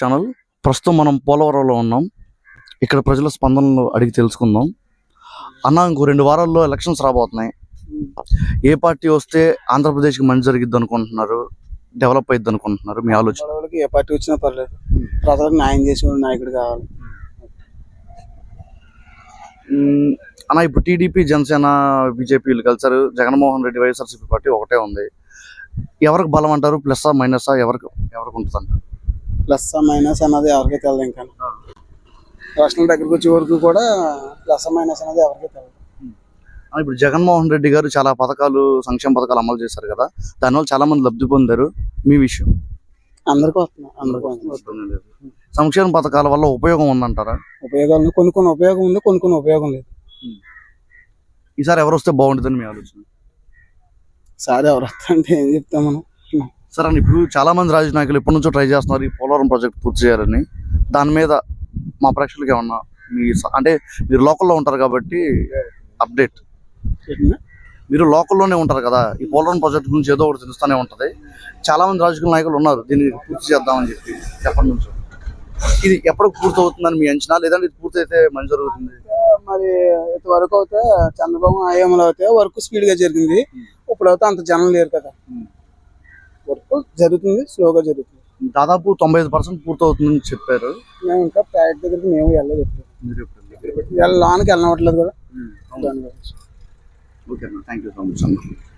Channel. ప్రస్తుతం మనం పోలవరంలో ఉన్నాం. ఇక్కడ ప్రజల స్పందనలు అడిగి తెలుసుకుందాం. అన్న ఇంకో రెండు వారాల్లో ఎలక్షన్స్ రాబోతున్నాయి. ఏ పార్టీ వస్తే ఆంధ్రప్రదేశ్కి మంచి జరిగిద్ది అనుకుంటున్నారు? డెవలప్ అయ్యిద్ది అనుకుంటున్నారు? మీ ఆలోచన? ఏ పార్టీ వచ్చినా పర్లేదు. ప్రజలకు న్యాయం చేసే నాయకుడు కావాలి. అన్న ఇప్పుడు టీడీపీ జనసేన బీజేపీలు కలిసారు. జగన్మోహన్ రెడ్డి వైఎస్ఆర్సీపీ పార్టీ ఒకటే ఉంది. ఎవరికి బలం అంటారు? ప్లస్ మైనస్ ఎవరికి ఎవరికి ఉంటుంది అంటారు ప్లస్ మైనస్ అన్నది ఎవరికి తెలియదు ఇంకా. రాష్ట్రం దగ్గరకు వచ్చే వరకు కూడా ప్లస్ మైనస్ అన్నది ఎవరికి తెలియదు ఇప్పుడు జగన్మోహన్ రెడ్డి గారు చాలా పథకాలు సంక్షేమ పథకాలు అమలు చేశారు కదా. దానివల్ల చాలా మంది లబ్ధి పొందారు. మీ విషయం? అందరికీ వస్తున్నాయి అందరికీ వస్తున్నాయి. సంక్షేమ పథకాల వల్ల ఉపయోగం ఉందంటారా? ఉపయోగాలు. కొన్ని కొన్ని ఉపయోగం ఉంది కొన్ని కొన్ని ఉపయోగం లేదు. ఈసారి ఎవరు వస్తే బాగుంటుందని మీ ఆలోచన? సార్ ఎవరు వస్తారంటే ఏం చెప్తాం మనం? సరే అండి ఇప్పుడు చాలా మంది రాజకీయ నాయకులు ఎప్పటి నుంచో ట్రై చేస్తున్నారు ఈ పోలవరం ప్రాజెక్ట్ పూర్తి చేయాలని. దాని మీద మా ప్రేక్షకులకి ఏమన్నా మీ అంటే మీరు లోకల్లో ఉంటారు కాబట్టి అప్డేట్? మీరు లోకల్లోనే ఉంటారు కదా ఈ పోలవరం ప్రాజెక్ట్ గురించి ఏదో ఒకటి తెలుస్తూనే ఉంటది. చాలా మంది రాజకీయ నాయకులు ఉన్నారు దీన్ని పూర్తి చేద్దామని చెప్పి ఎప్పటి నుంచో ఇది ఎప్పటికి పూర్తి అవుతుందని మీ అంచనా లేదంటే ఇది పూర్తి అయితే మంచి జరుగుతుంది? మరి ఇంతవరకు అయితే చంద్రబాబు ఆయామలో అయితే వర్క్ స్పీడ్గా జరిగింది ఇప్పుడు అయితే అంత జనం లేరు కదా. వర్క్ జరుగుతుంది స్లోగా జరుగుతుంది. దాదాపు తొంభై ఐదు పర్సెంట్ పూర్తి అవుతుందని చెప్పారు. మేము ఇంకా ప్యాకెట్ దగ్గరికి మేము వెళ్ళలేదు ఇప్పుడు లోనికి వెళ్ళనట్లేదు కదా. దాని గురించి. Okay thank you so much అన్న.